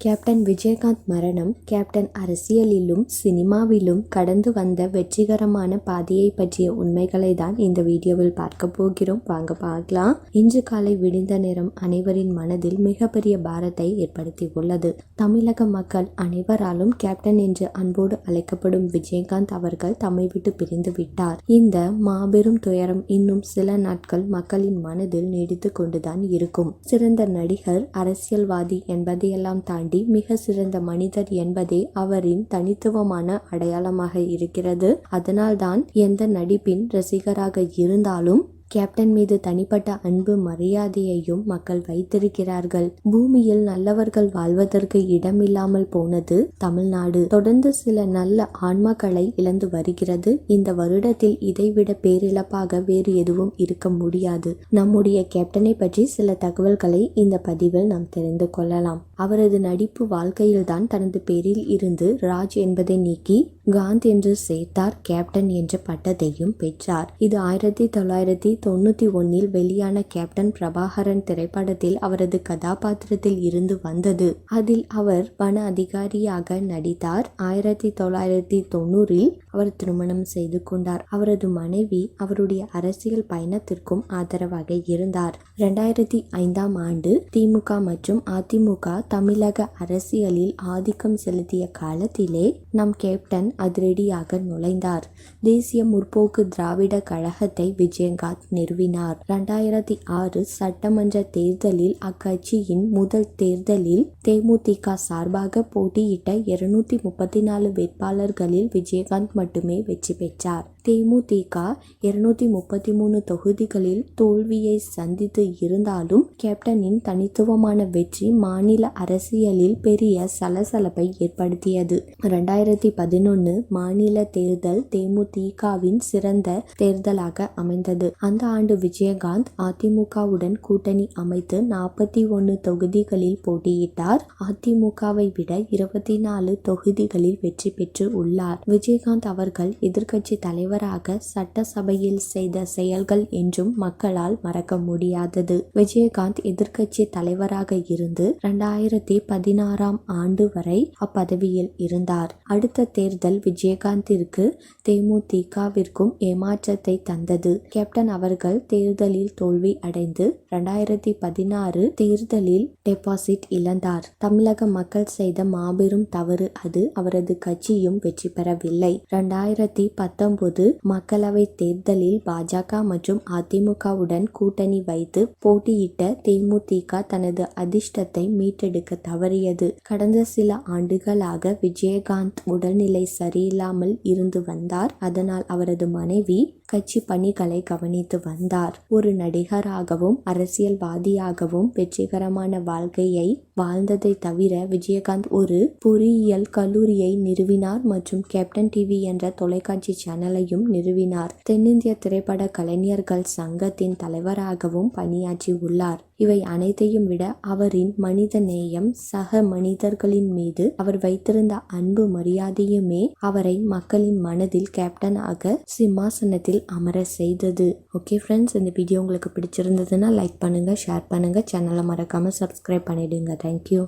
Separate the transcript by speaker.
Speaker 1: Captain Vijayakanth மரணம் captain அரசியலிலும் சினிமாவிலும் கடந்து வந்த வெற்றிகரமான பாதையை பற்றிய உண்மைகளை தான் இந்த வீடியோவில் பார்க்க போகிறோம். வாங்க பார்க்கலாம். இன்று காலை விடிந்த நேரம் அனைவரின் மனதில் மிகப்பெரிய பாரத்தை ஏற்படுத்தி உள்ளது. தமிழக மக்கள் அனைவராலும் கேப்டன் என்று அன்போடு அழைக்கப்படும் விஜயகாந்த் அவர்கள் தம்மை விட்டு பிரிந்து விட்டார். இந்த மாபெரும் துயரம் இன்னும் சில நாட்கள் மக்களின் மனதில் நீடித்து கொண்டுதான் இருக்கும். சிறந்த நடிகர் அரசியல்வாதி என்பதையெல்லாம் தாண்டி மிக சிறந்த மனிதர் என்பதே அவரின் தனித்துவமான அடையாளமாக இருக்கிறது. அதனால்தான் எந்த நடிப்பின் ரசிகராக இருந்தாலும் கேப்டன் மீது தனிப்பட்ட அன்பு மரியாதையையும் மக்கள் வைத்திருக்கிறார்கள். பூமியில் நல்லவர்கள் வாழ்வதற்கு இடமில்லாமல் போனது தமிழ்நாடு. தொடர்ந்து சில நல்ல ஆன்மாக்களை இழந்து வருகிறது. இந்த வருடத்தில் இதைவிட பேரிழப்பாக வேறு எதுவும் இருக்க முடியாது. நம்முடைய கேப்டனை பற்றி சில தகவல்களை இந்த பதிவில் நாம் தெரிந்து கொள்ளலாம். அவரது நடிப்பு வாழ்க்கையில்தான் தனது பேரில் இருந்து ராஜ் என்பதை நீக்கி காந்த் என்று சேர்த்தார். கேப்டன் என்ற பட்டத்தையும் பெற்றார். இது ஆயிரத்தி தொள்ளாயிரத்தி தொண்ணூற்றி ஒன்னில் வெளியான கேப்டன் பிரபாகரன் திரைப்படத்தில் அவரது கதாபாத்திரத்தில் இருந்து வந்தது. அதில் அவர் வன அதிகாரியாக நடித்தார். ஆயிரத்தி தொள்ளாயிரத்தி தொண்ணூறில் அவர் திருமணம் செய்து கொண்டார். அவரது மனைவி அவருடைய அரசியல் பயணத்திற்கும் ஆதரவாக இருந்தார். இரண்டாயிரத்தி ஐந்தாம் ஆண்டு திமுக மற்றும் அதிமுக தமிழக அரசியலில் ஆதிக்கம் செலுத்திய காலத்திலே நம் கேப்டன் அதிரடியாக நுழைந்தார். தேசிய முற்போக்கு திராவிட கழகத்தை விஜயகாந்த் நிறுவினார். இரண்டாயிரத்தி ஆறு சட்டமன்ற தேர்தலில் அக்கட்சியின் முதல் தேர்தலில் தேமுதிக சார்பாக போட்டியிட்ட இருநூத்தி முப்பத்தி நாலு வேட்பாளர்களில் விஜயகாந்த் மட்டுமே வெற்றி பெற்றார். தேமுதிக இருநூத்தி முப்பத்தி மூணு தொகுதிகளில் தோல்வியை சந்தித்து இருந்தாலும் கேப்டனின் தனித்துவமான வெற்றி மாநில அரசியலில் பெரிய சலசலப்பை ஏற்படுத்தியது. இரண்டாயிரத்தி பதினொன்னு மாநில தேர்தல் தேமுதிகவின் சிறந்த தேர்தலாக அமைந்தது. அந்த ஆண்டு விஜயகாந்த் அதிமுகவுடன் கூட்டணி அமைத்து நாற்பத்தி ஒன்னு தொகுதிகளில் போட்டியிட்டார். அதிமுகவை விட இருபத்தி நாலு தொகுதிகளில் வெற்றி பெற்று உள்ளார். விஜயகாந்த் அவர்கள் எதிர்க்கட்சி தலைவராக சட்டசபையில் செய்த செயல்கள் என்றும் மக்களால் மறக்க முடியாதது. விஜயகாந்த் எதிர்க்கட்சி தலைவராக இருந்து இரண்டாயிரத்தி பதினாறாம் ஆண்டு வரை அப்பதவியில் இருந்தார். அடுத்த தேர்தல் விஜயகாந்திற்கு தேமுதிகவிற்கும் ஏமாற்றத்தை தந்தது. கேப்டன் அவர்கள் தேர்தலில் தோல்வி அடைந்து இரண்டாயிரத்தி பதினாறு தேர்தலில் டெபாசிட் இழந்தார். தமிழக மக்கள் செய்த மாபெரும் தவறு அது. அவரது கட்சியும் வெற்றி பெறவில்லை. இரண்டாயிரத்தி பத்தொன்பது மக்களவை தேர்தலில் பாஜக மற்றும் அதிமுகவுடன் கூட்டணி வைத்து போட்டியிட்ட தேமுதிக தனது அதிர்ஷ்டத்தை மீட்டெடுக்க தவறியது. கடந்த சில ஆண்டுகளாக விஜயகாந்த் உடல்நிலை சரியில்லாமல் இருந்து வந்தார். அதனால் அவரது மனைவி கட்சி பணிகளை கவனித்து வந்தார். ஒரு நடிகராகவும் அரசியல்வாதியாகவும் வெற்றிகரமான வாழ்க்கையை வாழ்ந்ததை தவிர விஜயகாந்த் ஒரு பொறியியல் கல்லூரியை நிறுவினார் மற்றும் கேப்டன் டிவி என்ற தொலைக்காட்சி சேனலையும் நிறுவினார். தென்னிந்திய திரைப்பட கலைஞர்கள் சங்கத்தின் தலைவராகவும் பணியாற்றி உள்ளார். இவை அனைத்தையும் விட அவரின் மனித நேயம் சக மனிதர்களின் மீது அவர் வைத்திருந்த அன்பு மரியாதையுமே அவரை மக்களின் மனதில் கேப்டனாக சிம்மாசனத்தில் அமர செய்தது. ஓகே ஃப்ரெண்ட்ஸ் இந்த வீடியோ உங்களுக்கு பிடிச்சிருந்ததுன்னா லைக் பண்ணுங்கள் ஷேர் பண்ணுங்கள் சேனலை மறக்காமல் சப்ஸ்கிரைப் பண்ணிவிடுங்க தேங்க்யூ